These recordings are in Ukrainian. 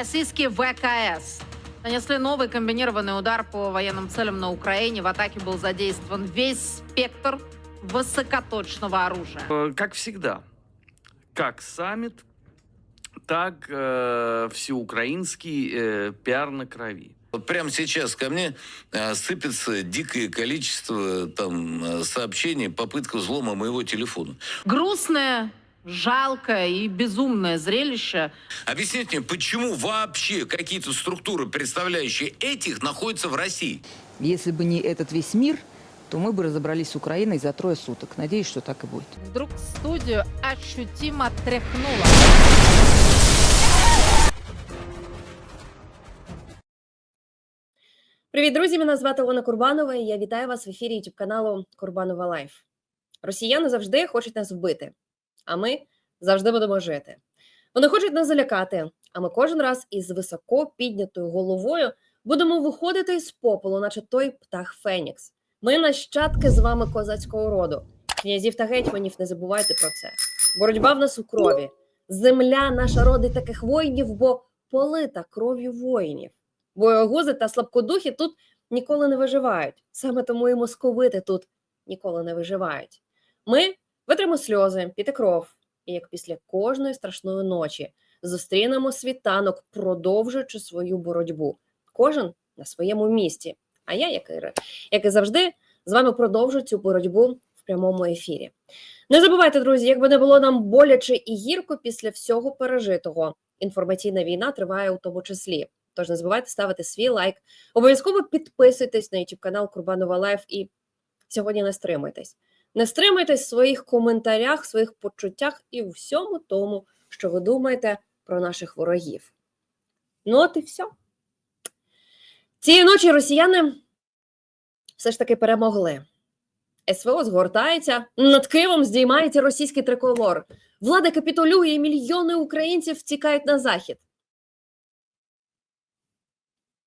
Российские ВКС нанесли новый комбинированный удар по военным целям на Украине. В атаке был задействован весь спектр высокоточного оружия. Э, Как всегда, как саммит, так э, всеукраинский э, пиар на крови. Вот прямо сейчас ко мне э, сыпется дикое количество там э, сообщений, попытка взлома моего телефона. Грустное, жалкое и безумное зрелище. Объясните мне, почему вообще какие-то структуры, представляющие этих, находятся в России? Если бы не этот весь мир, то мы бы разобрались с Украиной за трое суток. Надеюсь, что так и будет. Вдруг студию ощутимо тряхнуло. Привіт, друзі! Мене звати Олена Курбанова. і Я вітаю вас в ефірі youtube каналу Курбанова Лайф. Росіяни завжди хочуть нас вбити, а ми завжди будемо жити. Вони хочуть нас залякати, а ми кожен раз із високо піднятою головою будемо виходити з попелу, наче той птах Фенікс. Ми нащадки з вами козацького роду. Князів та гетьманів не забувайте про це. Боротьба в нас у крові. Земля наша родить таких воїнів, бо полита кров'ю воїнів. Боягузи та слабкодухи тут ніколи не виживають. Саме тому і московити тут ніколи не виживають. Ми витримо сльози, піти кров, і як після кожної страшної ночі зустрінемо світанок, продовжуючи свою боротьбу. Кожен на своєму місці. А я, як і, як і завжди, з вами продовжу цю боротьбу в прямому ефірі. Не забувайте, друзі, якби не було нам боляче і гірко після всього пережитого. Інформаційна війна триває у тому числі. Тож не забувайте ставити свій лайк. Обов'язково підписуйтесь на YouTube канал Курбанова Лайф і сьогодні не стримуйтесь. Не стримуйтесь в своїх коментарях, своїх почуттях і у всьому тому, що ви думаєте про наших ворогів. Ну, от і все. Цієї ночі росіяни все ж таки перемогли. СВО згортається, над Києвом здіймається російський триколор. Влада капітулює, і мільйони українців втікають на захід.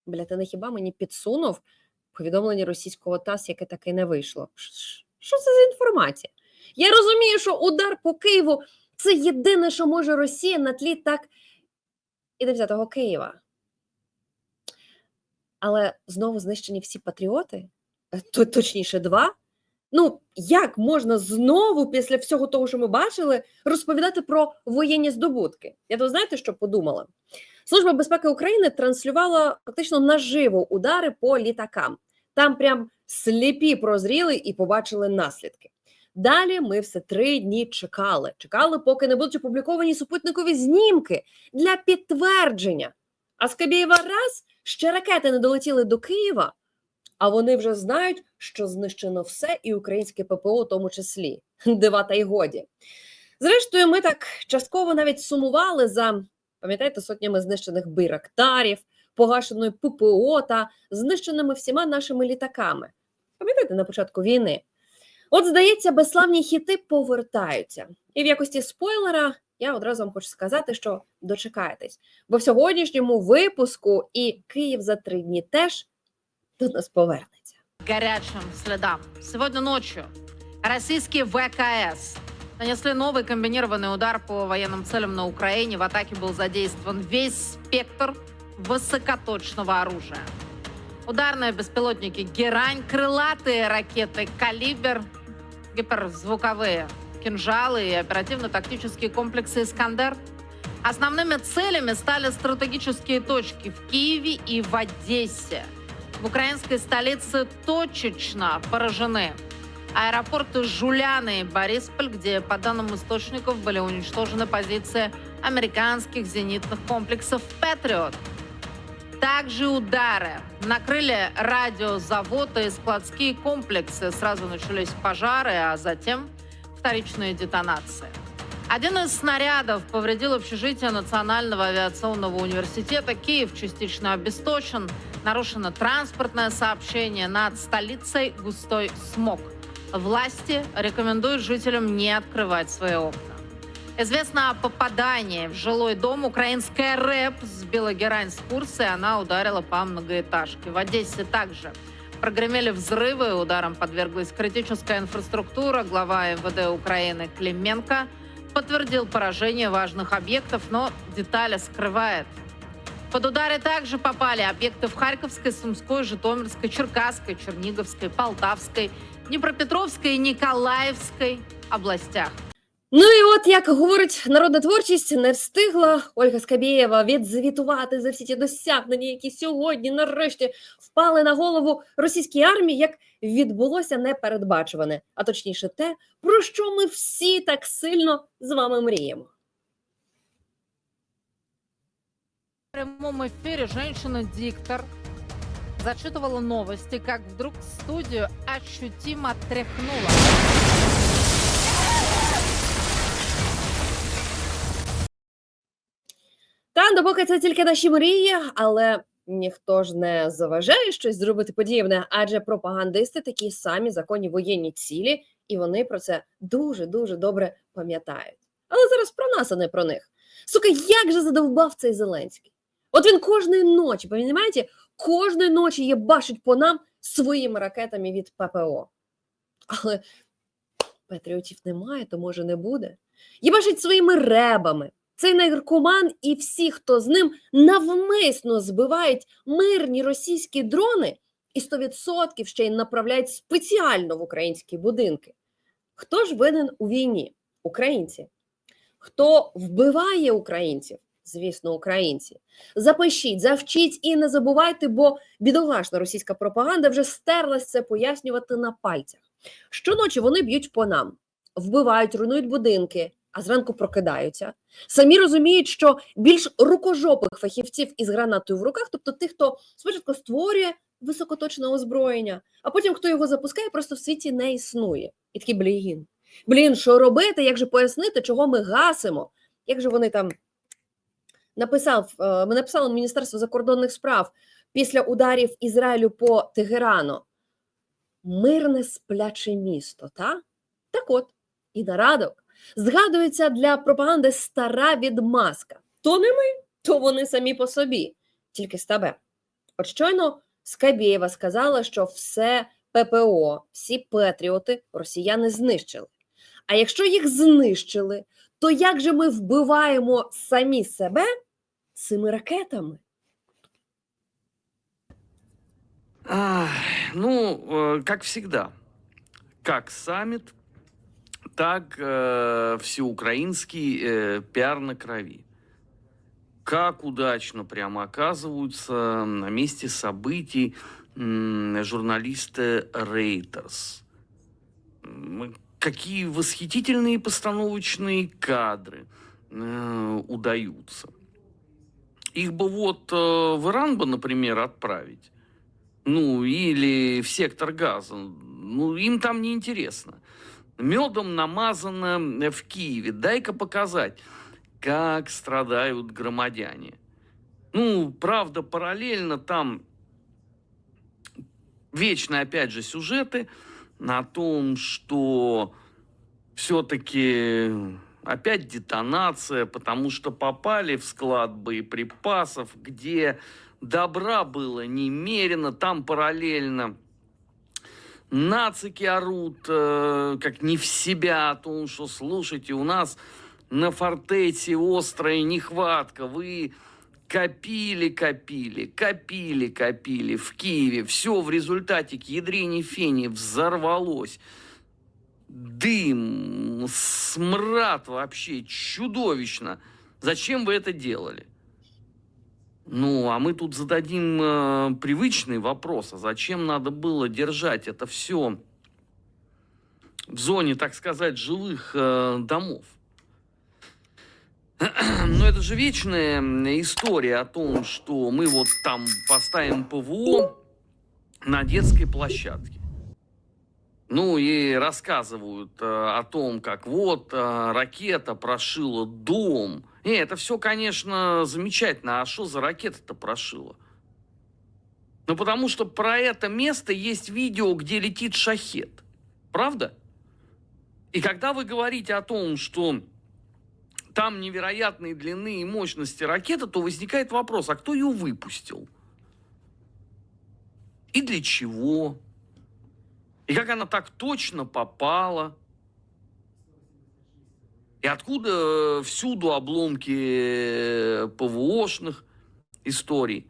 Бля, ти не хіба мені підсунув повідомлення російського ТАСС, яке таки не вийшло? Що це за інформація? Я розумію, що удар по Києву це єдине, що може Росія на тлі так і не взятого Києва. Але знову знищені всі патріоти, Е, то точніше, два. Ну, як можна знову, після всього того, що ми бачили, розповідати про воєнні здобутки? Я то знаєте, що подумала? Служба безпеки України транслювала фактично наживо удари по літакам. Там прям сліпі прозріли і побачили наслідки. Далі ми все три дні чекали. Чекали, поки не будуть опубліковані супутникові знімки для підтвердження. А з Кабєєва раз ще ракети не долетіли до Києва, а вони вже знають, що знищено все, і українське ППО, у тому числі. Дива та й годі. Зрештою, ми так частково навіть сумували за пам'ятаєте, сотнями знищених байрактарів, погашеною ППО та знищеними всіма нашими літаками. Пам'ятаєте на початку війни? От, здається, безславні хіти повертаються. І в якості спойлера я одразу вам хочу сказати, що дочекаєтесь. Бо в сьогоднішньому випуску і Київ за три дні теж до нас повернеться. горячим следам. Сегодня ночью российские ВКС нанесли новый комбинированный удар по военным целям на Украине. В атаке был задействован весь спектр высокоточного оружия. Ударные беспилотники «Герань», крылатые ракеты «Калибр», гиперзвуковые кинжалы и оперативно-тактические комплексы «Искандер». Основными целями стали стратегические точки в Киеве и в Одессе. В украинской столице точечно поражены аэропорты Жуляны и Борисполь, где, по данным источников, были уничтожены позиции американских зенитных комплексов «Патриот». Также удары накрыли радиозавод и складские комплексы. Сразу начались пожары, а затем вторичные детонации. Один из снарядов повредил общежитие Национального авиационного университета. Киев частично обесточен. Нарушено транспортное сообщение. Над столицей густой смог. Власти рекомендуют жителям не открывать свои окна. Известно о попадании в жилой дом. Украинская рэп сбила герань с курса, и она ударила по многоэтажке. В Одессе также прогремели взрывы, ударом подверглась критическая инфраструктура. Глава МВД Украины Клименко подтвердил поражение важных объектов, но детали скрывает. Под удары также попали объекты в Харьковской, Сумской, Житомирской, Черкасской, Черниговской, Полтавской, Днепропетровской и Николаевской областях. Ну і от як говорить народна творчість, не встигла Ольга Скабєєва відзвітувати за всі ті досягнення, які сьогодні нарешті впали на голову російській армії, як відбулося непередбачуване, а точніше, те, про що ми всі так сильно з вами мріємо. В прямом эфире женщина-диктор зачитывала новости, как вдруг студию ощутимо тряхнуло. Та допоки це тільки наші мрії, але ніхто ж не заважає щось зробити подібне, адже пропагандисти такі самі законні воєнні цілі, і вони про це дуже дуже добре пам'ятають. Але зараз про нас, а не про них. Сука, як же задовбав цей Зеленський? От він кожної ночі, розумієте, кожної ночі є бачить по нам своїми ракетами від ППО. Але патріотів немає, то може не буде. Їбашить своїми ребами. Цей наркоман і всі, хто з ним навмисно збивають мирні російські дрони і 100% ще й направляють спеціально в українські будинки. Хто ж винен у війні? Українці. Хто вбиває українців? Звісно, українці. Запишіть, завчіть і не забувайте, бо бідолашна російська пропаганда вже стерлась це пояснювати на пальцях. Щоночі вони б'ють по нам, вбивають, руйнують будинки, а зранку прокидаються. Самі розуміють, що більш рукожопих фахівців із гранатою в руках, тобто тих, хто спочатку створює високоточне озброєння, а потім хто його запускає, просто в світі не існує. І такий блін. Блін, що робити? Як же пояснити, чого ми гасимо? Як же вони там написав, е, ми написали Міністерство закордонних справ після ударів Ізраїлю по Тегерану. Мирне спляче місто, та? Так от, і на радок згадується для пропаганди стара відмазка. То не ми, то вони самі по собі, тільки з тебе. От щойно Скабєєва сказала, що все ППО, всі Петріоти росіяни знищили. А якщо їх знищили, то як же ми вбиваємо самі себе цими ракетами? Ах, ну, как всегда, как саммит, так э, всеукраинский э, пиар на крови. Как удачно прямо оказываются на месте событий м, журналисты. М, Какие восхитительные постановочные кадры э, удаются. Их бы вот э, в Иран бы, например, отправить. Ну, или в сектор газа. Ну, им там не интересно. Медом намазано в Киеве. Дай-ка показать, как страдают громадяне. Ну, правда, параллельно там вечно, опять же, сюжеты о том, что все-таки опять детонация, потому что попали в склад боеприпасов, где добра было немерено, там параллельно нацики орут, э, как не в себя о том, что, слушайте, у нас на фортете острая нехватка, вы копили, копили, копили, копили в Киеве, все в результате к ядрине фени взорвалось. Дым, смрад вообще чудовищно. Зачем вы это делали? Ну, а мы тут зададим э, привычный вопрос, а зачем надо было держать это все в зоне, так сказать, жилых э, домов? Но это же вечная история о том, что мы вот там поставим ПВО на детской площадке. Ну и рассказывают э, о том, как вот э, ракета прошила дом. И это все, конечно, замечательно. А что за ракета-то прошила? Ну потому что про это место есть видео, где летит шахет. Правда? И когда вы говорите о том, что там невероятные длины и мощности ракеты, то возникает вопрос, а кто ее выпустил? И для чего? И как она так точно попала? И откуда э, всюду обломки э, ПВОшных историй.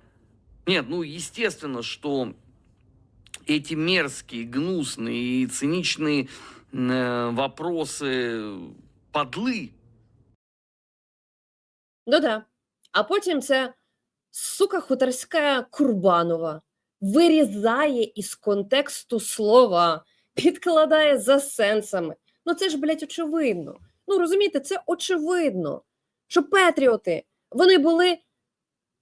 Нет, ну, естественно, что эти мерзкие, гнусные и циничные э, вопросы подлы. Ну да. А потім це сука хуторська Курбанова вирізає із контексту слова, підкладає за сенсами. Ну це ж, блядь, очевидно. Ну розумієте, це очевидно, що Петріоти вони були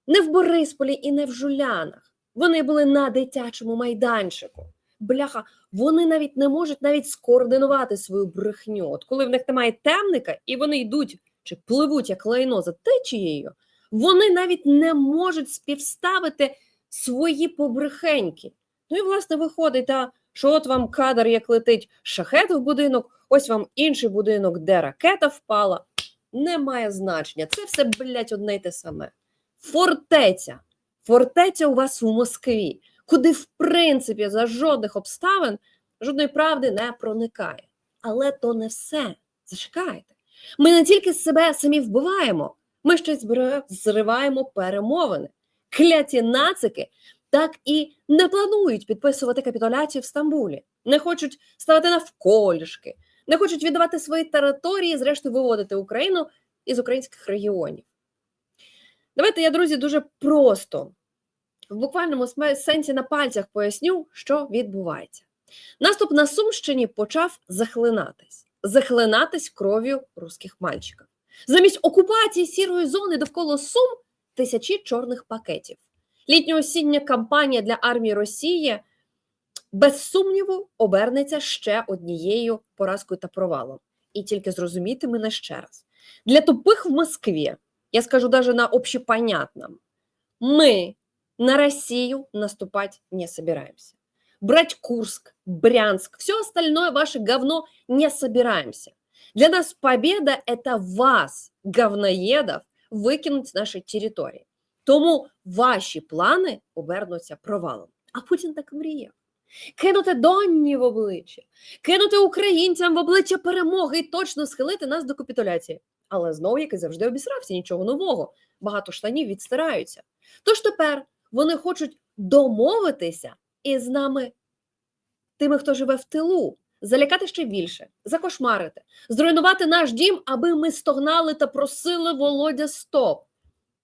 не в Борисполі і не в Жулянах. Вони були на дитячому майданчику. Бляха, вони навіть не можуть навіть скоординувати свою брехню. От коли в них немає темника, і вони йдуть чи пливуть як лайно за течією, вони навіть не можуть співставити свої побрехеньки. Ну і власне виходить, та, що от вам кадр, як летить шахет в будинок, ось вам інший будинок, де ракета впала. Не має значення. Це все, блядь, одне й те саме. Фортеця. Фортеця у вас в Москві, куди, в принципі, за жодних обставин жодної правди не проникає. Але то не все. Зачекайте. Ми не тільки себе самі вбиваємо, ми ще зриваємо перемовини. Кляті нацики так і не планують підписувати капітуляцію в Стамбулі, не хочуть ставити навколішки, не хочуть віддавати свої території, зрештою виводити Україну із українських регіонів. Давайте я, друзі, дуже просто в буквальному сенсі на пальцях поясню, що відбувається. Наступ на Сумщині почав захлинатись, захлинатись кров'ю руських мальчиків. Замість окупації сірої зони довкола Сум тисячі чорних пакетів. Літньо-осіння кампанія для армії Росії без сумніву обернеться ще однією поразкою та провалом. І тільки зрозуміти мене ще раз. Для тупих в Москві, я скажу даже на общепонятном, мы на Россию наступать не собираемся. Брать Курск, Брянск, все остальное ваше говно не собираемся. Для нас победа – это вас, говноедов, викинуть з нашої території. Тому ваші плани обернуться провалом. А Путін так мріяв. Кинути Донні в обличчя, кинути українцям в обличчя перемоги і точно схилити нас до капітуляції. Але знову, як і завжди, обісрався нічого нового. Багато штанів відстираються. Тож тепер вони хочуть домовитися із нами, тими, хто живе в тилу, залякати ще більше, закошмарити, зруйнувати наш дім, аби ми стогнали та просили Володя стоп.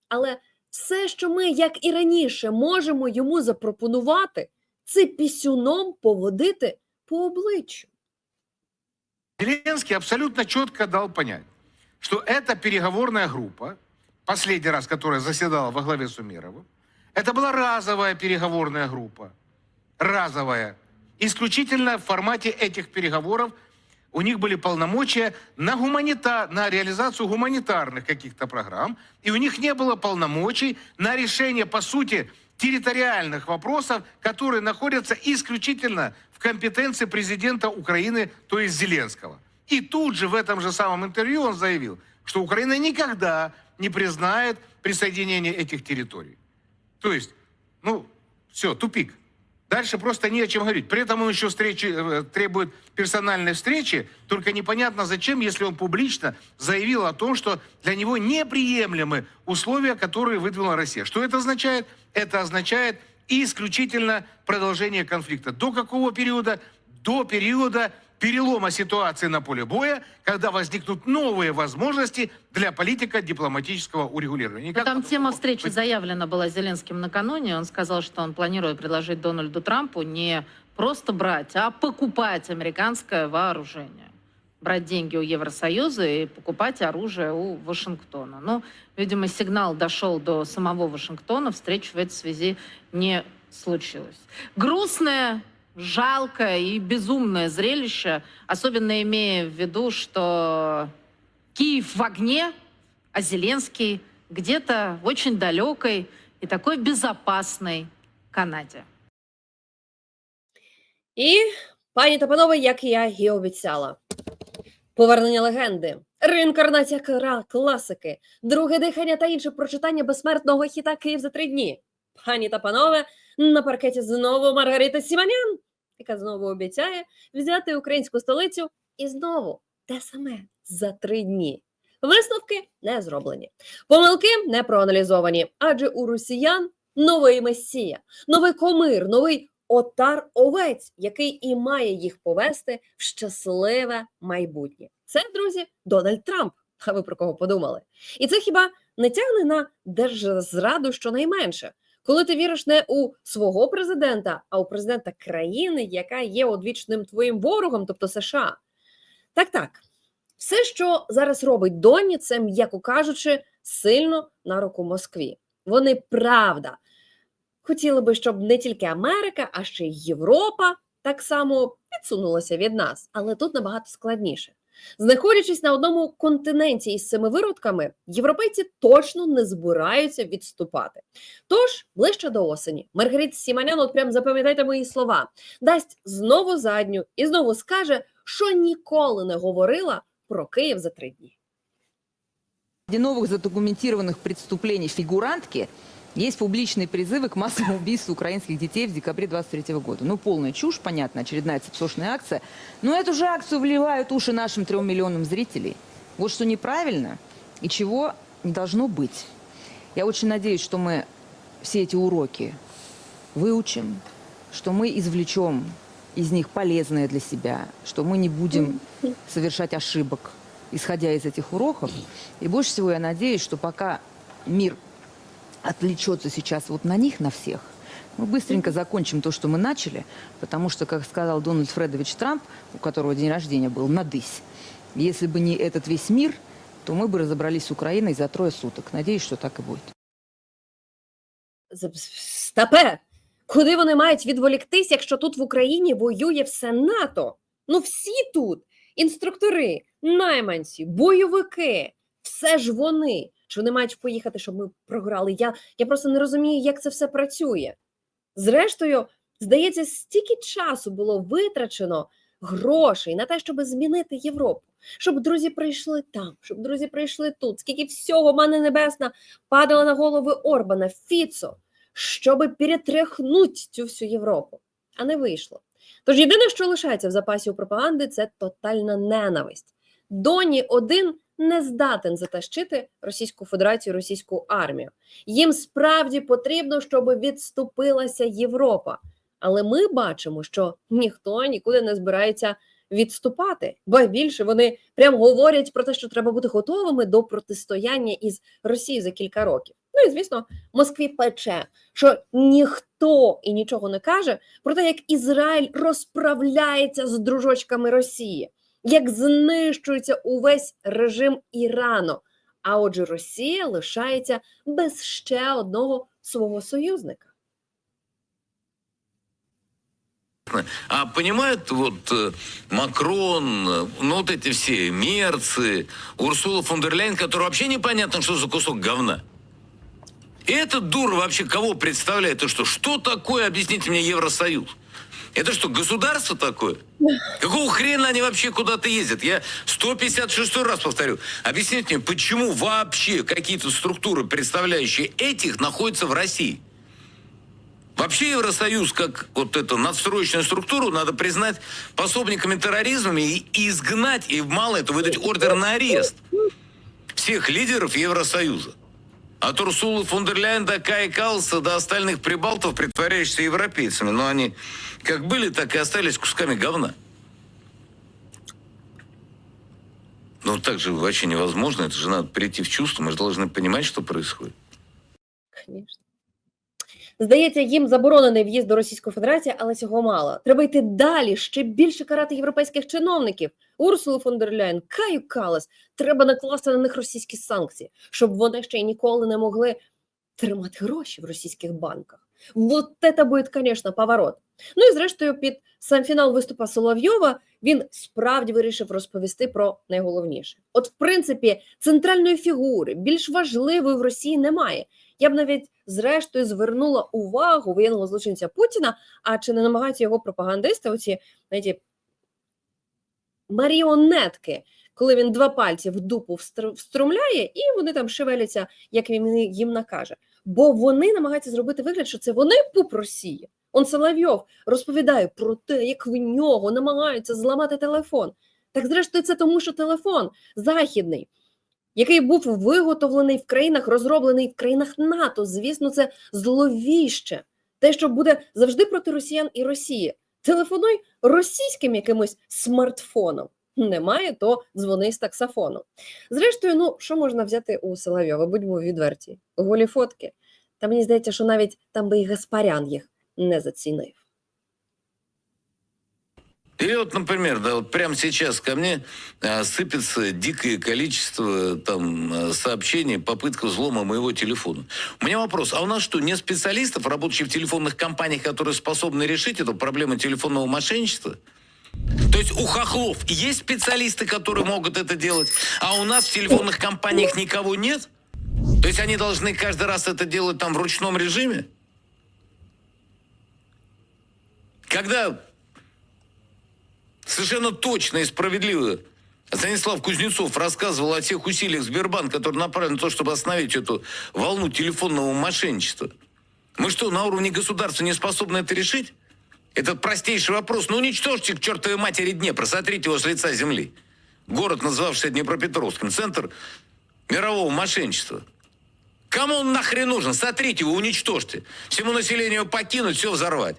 Але все, що ми, як і раніше, можемо йому запропонувати, це пісюном поводити по обличчю. Зеленский абсолютно четко дал понять, что эта переговорная группа, последний раз, которая заседала во главе с Умеровым, это была разовая переговорная группа. Разовая. Исключительно в формате этих переговоров у них были полномочия на, гуманита... на реализацию гуманитарных каких-то программ, и у них не было полномочий на решение, по сути, территориальных вопросов, которые находятся исключительно в компетенции президента Украины, то есть Зеленского. И тут же в этом же самом интервью он заявил, что Украина никогда не признает присоединение этих территорий. То есть, ну, все, тупик. Дальше просто не о чем говорить. При этом он еще встречи, э, требует персональной встречи, только непонятно зачем, если он публично заявил о том, что для него неприемлемы условия, которые выдвинула Россия. Что это означает? Это означает исключительно продолжение конфликта. До какого периода? До периода перелома ситуации на поле боя, когда возникнут новые возможности для политико-дипломатического урегулирования. Ну, Никак Там тема встречи заявлена была Зеленским накануне. Он сказал, что он планирует предложить Дональду Трампу не просто брать, а покупать американское вооружение. Брать деньги у Евросоюза и покупать оружие у Вашингтона. Но, видимо, сигнал дошел до самого Вашингтона. Встречи в этой связи не случилось. Грустное, жалкое и безумное зрелище, особенно имея в виду, что Киев в огне, а Зеленский где-то в очень далекой и такой безопасной Канаде. І, пані та панове, як я і обіцяла, повернення легенди, реінкарнація кра- класики, друге дихання та інше прочитання безсмертного хіта Київ за три дні. Пані та панове, на паркеті знову Маргарита Сіманян, яка знову обіцяє взяти українську столицю і знову те саме за три дні. Висновки не зроблені, помилки не проаналізовані, адже у росіян новий месія, новий комир, новий отар овець, який і має їх повести в щасливе майбутнє. Це, друзі, Дональд Трамп. А ви про кого подумали? І це хіба не тягне на держзраду щонайменше? Коли ти віриш не у свого президента, а у президента країни, яка є одвічним твоїм ворогом, тобто США. Так, так. Все, що зараз робить Доні, це, м'яко кажучи, сильно на руку Москві. Вони правда хотіли би, щоб не тільки Америка, а ще й Європа так само відсунулася від нас, але тут набагато складніше. Знаходячись на одному континенті із цими виродками, європейці точно не збираються відступати. Тож ближче до осені Маргарит Сіманян, от прям запам'ятайте мої слова, дасть знову задню і знову скаже, що ніколи не говорила про Київ за три дні. Среди новых задокументированных преступлений фигурантки есть публичные призывы к массовому убийству украинских детей в декабре 23 года. Ну, полная чушь, понятно, очередная цепсошная акция. Но эту же акцию вливают уши нашим трем миллионам зрителей. Вот что неправильно и чего не должно быть. Я очень надеюсь, что мы все эти уроки выучим, что мы извлечем из них полезное для себя, что мы не будем совершать ошибок, исходя из этих уроков. И больше всего я надеюсь, что пока мир отвлечется сейчас вот на них, на всех, мы быстренько закончим то, что мы начали, потому что, как сказал Дональд Фредович Трамп, у которого день рождения был, надысь. Если бы не этот весь мир, то мы бы разобрались с Украиной за трое суток. Надеюсь, что так и будет. З- Стапе! Куди вони мають відволіктись, якщо тут в Україні воює все НАТО? Ну всі тут інструктори, найманці, бойовики, все ж вони. Чи вони мають поїхати, щоб ми програли? Я, я просто не розумію, як це все працює. Зрештою, здається, стільки часу було витрачено грошей на те, щоб змінити Європу, щоб друзі прийшли там, щоб друзі прийшли тут. Скільки всього мане небесна падало на голови Орбана, Фіцо, щоб перетряхнути цю всю Європу, а не вийшло. Тож єдине, що лишається в запасі у пропаганди, це тотальна ненависть. Доні один не здатен затащити Російську Федерацію, російську армію. Їм справді потрібно, щоб відступилася Європа. Але ми бачимо, що ніхто нікуди не збирається відступати, бо більше вони прям говорять про те, що треба бути готовими до протистояння із Росією за кілька років. Ну і звісно, Москві пече, що ніхто і нічого не каже про те, як Ізраїль розправляється з дружочками Росії, як знищується увесь режим Ірану. А отже, Росія лишається без ще одного свого союзника. А понимают вот э, Макрон, э, ну вот эти все мерцы, Урсула фон дер Ляйен, которые вообще непонятно, что за кусок говна. И этот дур вообще кого представляет? И что? Что такое, объясните мне, Евросоюз? Это что, государство такое? Какого хрена они вообще куда-то ездят? Я 156 раз повторю. Объясните мне, почему вообще какие-то структуры, представляющие этих, находятся в России? Вообще Евросоюз, как вот эту надстроечную структуру, надо признать пособниками терроризма и изгнать, и мало это, выдать ордер на арест всех лидеров Евросоюза. От Урсулы фон дер Ляйен до Кая Калласа до остальных прибалтов, притворяющихся европейцами. Но они как были, так и остались кусками говна. Ну, так же вообще невозможно. Это же надо прийти в чувство. Мы же должны понимать, что происходит. Звісно. Здається, їм заборонений в'їзд до Російської Федерації, але цього мало. Треба йти далі, ще більше карати європейських чиновників. Урсулу фон дер Ляйен, Каю Калас. Треба накласти на них російські санкції, щоб вони ще й ніколи не могли тримати гроші в російських банках. Вот это буде, звісно, поворот. Ну і зрештою, під сам фінал виступа Соловйова він справді вирішив розповісти про найголовніше. От, в принципі, центральної фігури, більш важливої в Росії немає. Я б навіть зрештою звернула увагу воєнного злочинця Путіна, а чи не намагаються його пропагандисти, оці знаєте, маріонетки, коли він два пальці в дупу встр- встромляє, і вони там шевеляться, як він їм накаже. Бо вони намагаються зробити вигляд, що це вони пуп Росії. Он Соловйов розповідає про те, як в нього намагаються зламати телефон. Так зрештою, це тому, що телефон західний. який був виготовлений в країнах, розроблений в країнах НАТО. Звісно, це зловіще. Те, що буде завжди проти росіян і Росії. Телефонуй російським якимось смартфоном. Немає, то дзвони з таксофону. Зрештою, ну що можна взяти у Соловйова? Будьмо відверті. Голі фотки. Та мені здається, що навіть там би і Гаспарян їх не зацінив. Или вот, например, да, вот прямо сейчас ко мне а, сыпется дикое количество там а, сообщений, попытка взлома моего телефона. У меня вопрос, а у нас что, нет специалистов, работающих в телефонных компаниях, которые способны решить эту проблему телефонного мошенничества? То есть у хохлов есть специалисты, которые могут это делать, а у нас в телефонных компаниях никого нет? То есть они должны каждый раз это делать там в ручном режиме? Когда совершенно точно и справедливо Станислав Кузнецов рассказывал о тех усилиях Сбербанка, которые направлены на то, чтобы остановить эту волну телефонного мошенничества. Мы что, на уровне государства не способны это решить? Это простейший вопрос. Ну, уничтожьте к чертовой матери Днепр, сотрите его с лица земли. Город, называвшийся Днепропетровским, центр мирового мошенничества. Кому он нахрен нужен? Сотрите его, уничтожьте. Всему населению покинуть, все взорвать.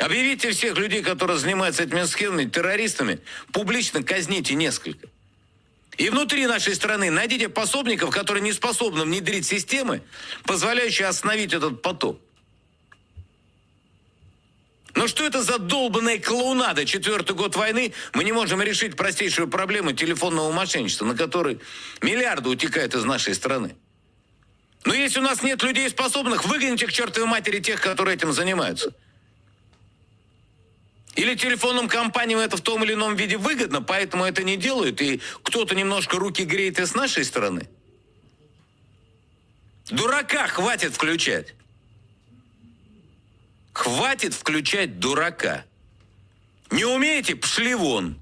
Объявите всех людей, которые занимаются этими схемами, террористами, публично казните несколько. И внутри нашей страны найдите пособников, которые не способны внедрить системы, позволяющие остановить этот поток. Но что это за долбанная клоунада? Четвертый год войны мы не можем решить простейшую проблему телефонного мошенничества, на который миллиарды утекают из нашей страны. Но если у нас нет людей способных, выгоните к чертовой матери тех, которые этим занимаются. Или телефонным компаниям это в том или ином виде выгодно, поэтому это не делают, и кто-то немножко руки греет и с нашей стороны. Дурака хватит включать. Хватит включать дурака. Не умеете? Пшли вон.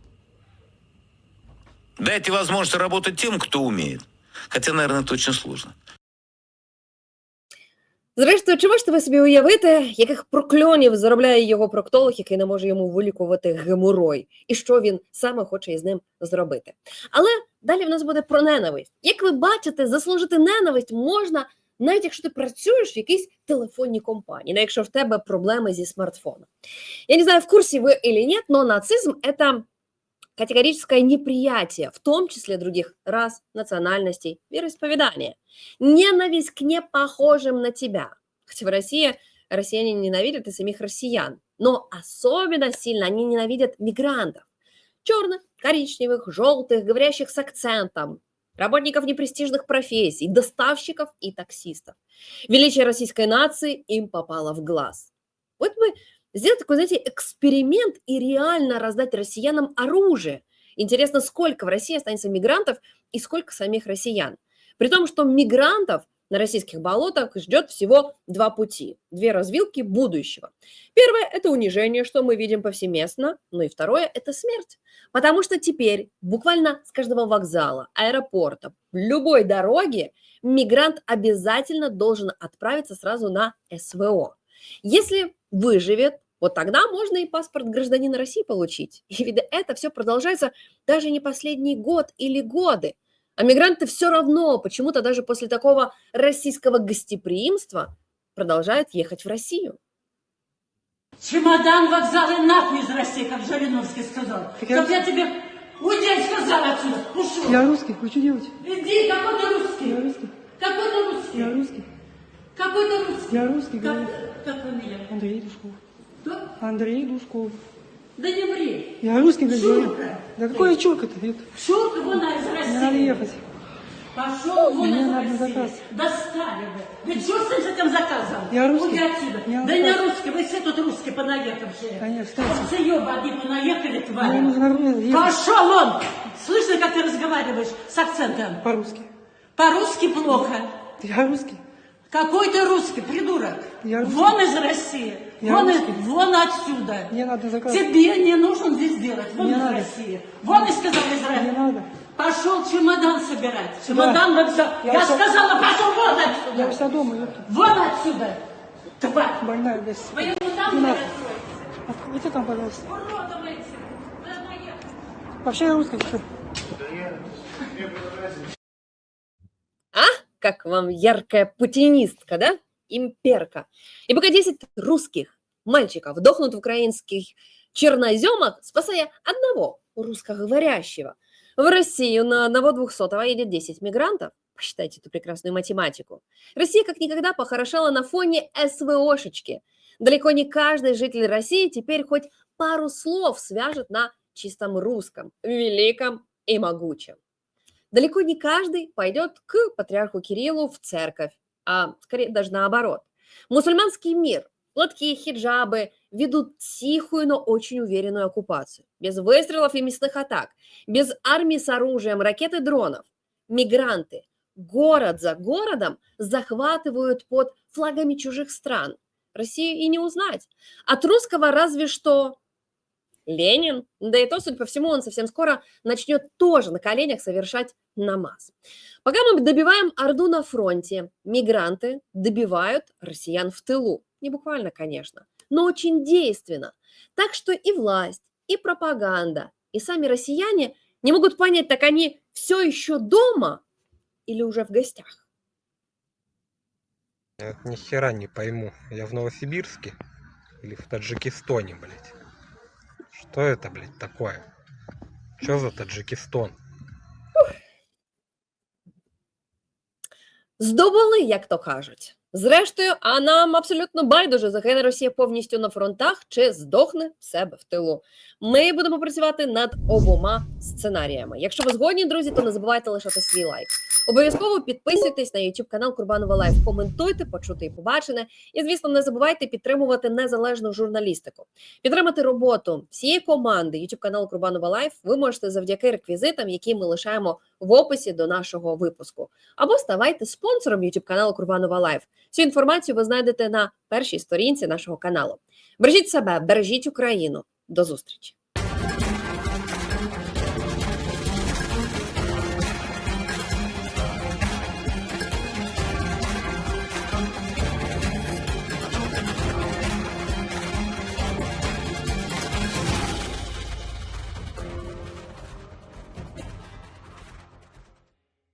Дайте возможность работать тем, кто умеет. Хотя, наверное, это очень сложно. Зрештою, чи можете ви собі уявити, яких прокльонів заробляє його проктолог, який не може йому вилікувати геморой, і що він саме хоче із ним зробити? Але далі в нас буде про ненависть. Як ви бачите, заслужити ненависть можна, навіть якщо ти працюєш в якійсь телефонній компанії, ну, якщо в тебе проблеми зі смартфоном. Я не знаю, в курсе вы или нет, но нацизм – это категорическое неприятие, в том числе других рас, национальностей, вероисповедания. Ненависть к непохожим на тебя. Хотя в России россияне ненавидят и самих россиян, но особенно сильно они ненавидят мигрантов. Черных, коричневых, желтых, говорящих с акцентом, работников непрестижных профессий, доставщиков и таксистов. Величие российской нации им попало в глаз. Вот бы сделать такой, знаете, эксперимент и реально раздать россиянам оружие. Интересно, сколько в России останется мигрантов и сколько самих россиян. При том, что мигрантов на российских болотах ждет всего два пути, две развилки будущего. Первое – это унижение, что мы видим повсеместно, ну и второе – это смерть. Потому что теперь буквально с каждого вокзала, аэропорта, любой дороги мигрант обязательно должен отправиться сразу на СВО. Если выживет, вот тогда можно и паспорт гражданина России получить. И ведь это все продолжается даже не последний год или годы. А мигранты все равно почему-то даже после такого российского гостеприимства продолжают ехать в Россию. Чемодан, вокзалы нахуй из России, как Жириновский сказал. Так я- Чтоб я тебе удень сказал отсюда. Ушел. Я русский, вы что делаете? Иди, какой ты русский? Я русский. Какой ты русский? Я русский. Какой ты русский? Я русский, Как, говорю. как фамилия? Андрей Душков. Кто? Андрей Душков. Да не ври. Я русский, говорю. Шурка. Да какой чурка-то? Это? Шурка вон из России. Мне надо ехать. Пошел вон Мне из России. заказ. Достали вы. Вы что с этим заказом? Я русский. Уйди отсюда. Я да не русский. вы все тут русские понаехавшие. Конечно, кстати. Овцеёбы одни понаехали, твари. Мне нужно нормально ехать. Пошел он! Слышно, как ты разговариваешь с акцентом? По-русски. По-русски плохо. Я русский. Какой ты русский, придурок? Я русский. Вон из России. Я вон, из- вон отсюда. Мне надо заказ. Тебе не нужно здесь делать. Вон Не из надо. России. Вон из сказал Не Израиль. надо. Пошел чемодан собирать. Чемодан во всё. Я Я, всё- сказала, пошел вон Я отсюда. у себя дома, ёпта. Вон отсюда. Тварь. Больная. Своему Не там расстроиться. Откройте там, пожалуйста. Уродом. Понаехали. Вообще я русский. всё. Как вам яркая путинистка, да? Имперка. И пока 10 русских мальчиков дохнут в украинских черноземах, спасая одного русскоговорящего, в Россию на одного двухсотого едет 10 мигрантов, посчитайте эту прекрасную математику. Россия как никогда похорошела на фоне СВОшечки. Далеко не каждый житель России теперь хоть пару слов свяжет на чистом русском, великом и могучем. Далеко не каждый пойдет к патриарху Кириллу в церковь, а скорее даже наоборот. Мусульманский мир, платки и хиджабы ведут тихую, но очень уверенную оккупацию. Без выстрелов и мясных атак, без армии с оружием, ракет и дронов. Мигранты город за городом захватывают под флагами чужих стран. Россию и не узнать. От русского разве что Ленин, да и то, судя по всему, он совсем скоро начнет тоже на коленях совершать намаз. Пока мы добиваем Орду на фронте, мигранты добивают россиян в тылу. Не буквально, конечно, но очень действенно. Так что и власть, и пропаганда, и сами россияне не могут понять, так они все еще дома или уже в гостях. Я ни хера не пойму. Я в Новосибирске или в Таджикистоне, блядь? Что это, блядь, такое? Что за Таджикистан? Здобули, як то кажуть. Зрештою, а нам абсолютно байдуже, загине Росія повністю на фронтах чи здохне в себе в тилу. Ми будемо працювати над обома сценаріями. Якщо ви згодні, друзі, то не забувайте лишати свій лайк. Обов'язково підписуйтесь на YouTube канал Курбанова Лайф, коментуйте, почути і побачене. І, звісно, не забувайте підтримувати незалежну журналістику. Підтримати роботу всієї команди YouTube каналу Курбанова Лайф ви можете завдяки реквізитам, які ми лишаємо в описі до нашого випуску. Або ставайте спонсором YouTube каналу Курбанова Лайф. Цю інформацію ви знайдете на першій сторінці нашого каналу. Бережіть себе, бережіть Україну. До зустрічі!